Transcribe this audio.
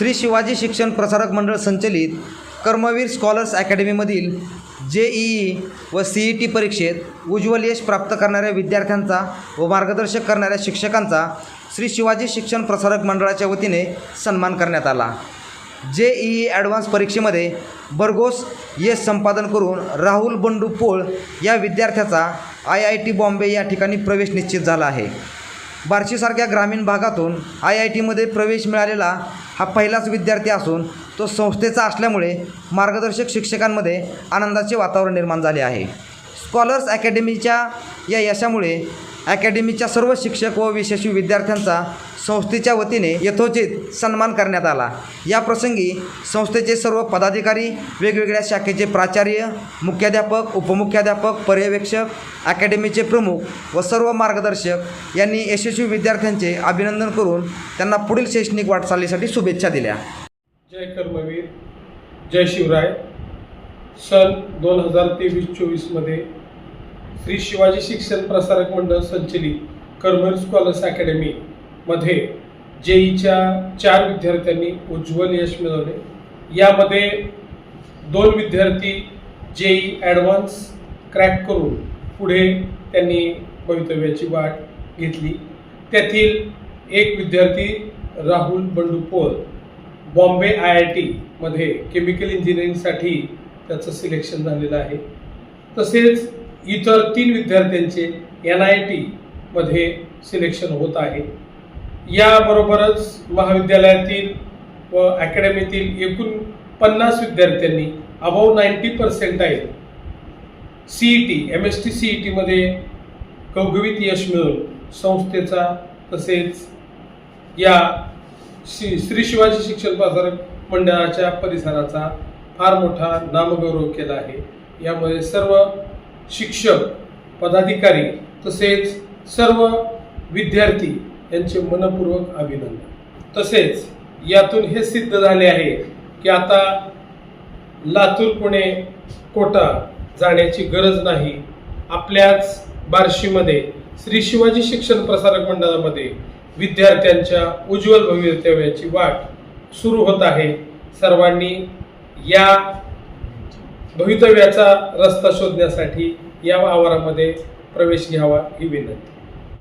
श्री शिवाजी शिक्षण प्रसारक मंडळ संचलित कर्मवीर स्कॉलर्स अकॅडमीमधील जे ई ई व सी ई टी परीक्षेत उज्ज्वल यश प्राप्त करणाऱ्या विद्यार्थ्यांचा व मार्गदर्शक करणाऱ्या शिक्षकांचा श्री शिवाजी शिक्षण प्रसारक मंडळाच्या वतीने सन्मान करण्यात आला. जे ई ई ॲडव्हान्स परीक्षेमध्ये बर्गोस यश संपादन करून राहुल बंडू पोळ या विद्यार्थ्याचा आय आय टी बॉम्बे या ठिकाणी प्रवेश निश्चित झाला आहे. बार्शीसारख्या ग्रामीण भागातून आय आय टीमध्ये प्रवेश मिळालेला हा पहिलाच विद्यार्थी असून तो संस्थेचा असल्यामुळे मार्गदर्शक शिक्षकांमध्ये आनंदाचे वातावरण निर्माण झाले आहे. स्कॉलर्स अकॅडमीच्या या यशामुळे अकॅडमीच्या सर्व शिक्षक व विशेष विद्यार्थ्यांचा संस्थेच्या वतीने यथोचित सन्मान करण्यात आला. या प्रसंगी संस्थेचे सर्व पदाधिकारी वेगवेगळ्या शाखेचे प्राचार्य मुख्याध्यापक उपमुख्याध्यापक पर्यवेक्षक अकॅडमीचे प्रमुख व सर्व मार्गदर्शक यांनी यशस्वी विद्यार्थ्यांचे अभिनंदन करून त्यांना पुढील शैक्षणिक वाटचालीसाठी शुभेच्छा दिल्या. जय कर्मवीर जय शिवराय. सन दोन हजार तेवीस चोवीसमध्ये श्री शिवाजी शिक्षण प्रसारक मंडळ संचलित कर्मवीर स्कॉलर्स अकॅडमीमध्ये जेईच्या चार विद्यार्थ्यांनी उज्ज्वल यश मिळवले. यामध्ये दोन विद्यार्थी जेई ॲडव्हान्स क्रॅक करून पुढे त्यांनी भवितव्याची वाट घेतली. त्यातील एक विद्यार्थी राहुल बंडू बॉम्बे आय आय टीमध्ये केमिकल इंजिनिअरिंगसाठी त्याचं सिलेक्शन झालेलं आहे. तसेच इतर तीन विद्यार्थ्यांचे एन आय टीमध्ये सिलेक्शन होत आहे. याबरोबरच महाविद्यालयातील व अकॅडमीतील एकूण पन्नास विद्यार्थ्यांनी अबाव नाईन्टी पर्सेंट आहे C E T M S T C E टीमध्ये कवघवीत यश मिळून संस्थेचा तसेच या श्री श्री शिवाजी शिक्षण बाजार मंडळाच्या परिसराचा फार मोठा नामगौरव केला आहे. यामध्ये सर्व शिक्षक पदाधिकारी तसेच सर्व विद्यार्थी यांचे मनपूर्वक अभिनंदन. तसेच यातून हे सिद्ध झाले आहे की आता लातूर पुणे कोटा जाण्याची गरज नाही. आपल्याच बार्शीमध्ये श्री शिवाजी शिक्षण प्रसारक मंडळामध्ये विद्यार्थ्यांच्या उज्ज्वल भवितव्याची वाट सुरू होत आहे. सर्वांनी या भवितव्याचा रस्ता शोधण्यासाठी या आवारामध्ये प्रवेश घ्यावा ही विनंती.